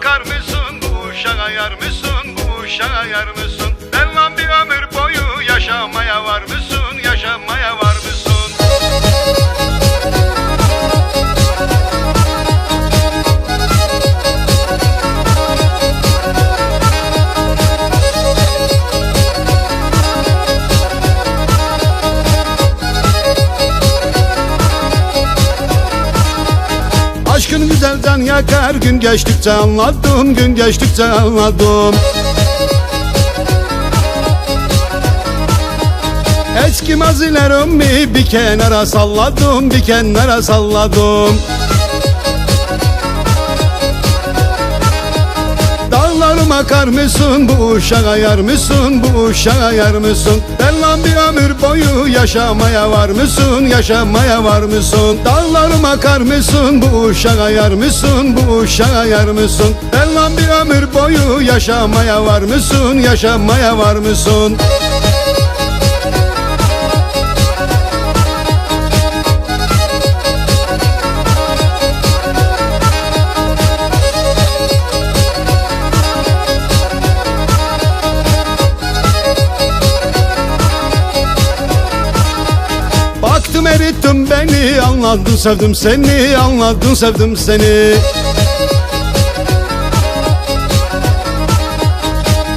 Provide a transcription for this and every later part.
bakar mısın bu uşağa yar mısın bu uşağa yar mısın Güzelden yakar. Gün geçtikçe anladım gün geçtikçe anladım. Eski mazilerimi bir kenara salladım bir kenara salladım Dağlarıma akar mısın? Bu uşağa yar mısın? Bu uşağa yar mısın? Derlan bir ömür boyu yaşamaya var mısın? Yaşamaya var mısın? Dağlarıma akar mısın? Bu uşağa yar mısın? Bu uşağa yar mısın? Derlan bir ömür boyu yaşamaya var mısın? Yaşamaya var mısın Erittim beni Anladın sevdim seni Anladın sevdim seni.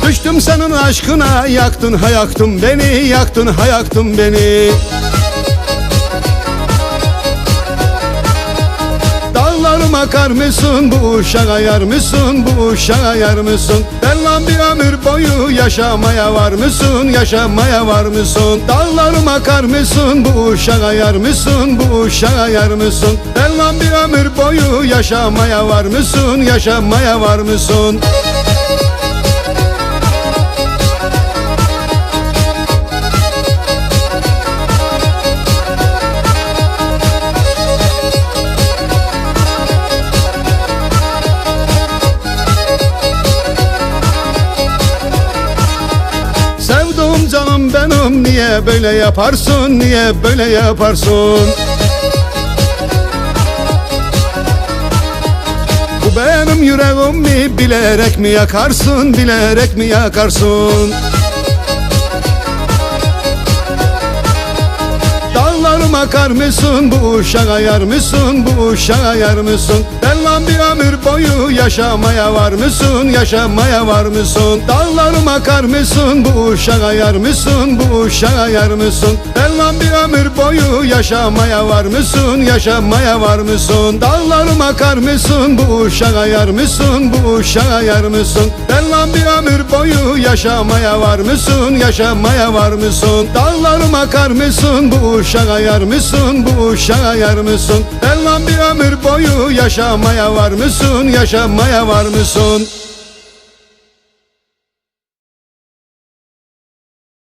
Düştüm senin aşkına Yaktın ha yaktın beni Yaktın ha yaktın beni Dağlarıma akar mısın? Bu uşağa yar mısın? Bu uşağa yar mısın? Derlan bir ömür boyu yaşamaya var mısın? Yaşamaya var mısın? Dağlarıma akar mısın? Bu uşağa yar mısın? Bu uşağa yar mısın? Derlan bir ömür boyu yaşamaya var mısın? Yaşamaya var mısın benim niye böyle yaparsın niye böyle yaparsın? Bu benim yüreğimi bilerek mi yakarsın bilerek mi yakarsın? Dağlarıma akar mısın bu uşağa yar mısın bu uşağa yar mısın? Derlan bir ömür boyu yaşamaya var mısın? Yaşamaya var mısın? Dağlarıma akar mısın? Bu uşağa yar mısın? Bu uşağa yar mısın? Derlan bir ömür boyu yaşamaya var mısın? Yaşamaya var mısın? Dağlarıma akar mısın? Bu uşağa yar mısın? Bu uşağa yar mısın? Derlan bir ömür boyu yaşamaya var mısın? Yaşamaya var mısın? Dağlarıma akar mısın? Bu uşağa yar mısın? Bu uşağa yar mısın? Derlan bir ömür boyu yaşamaya var mısın? Yaşamaya var mısın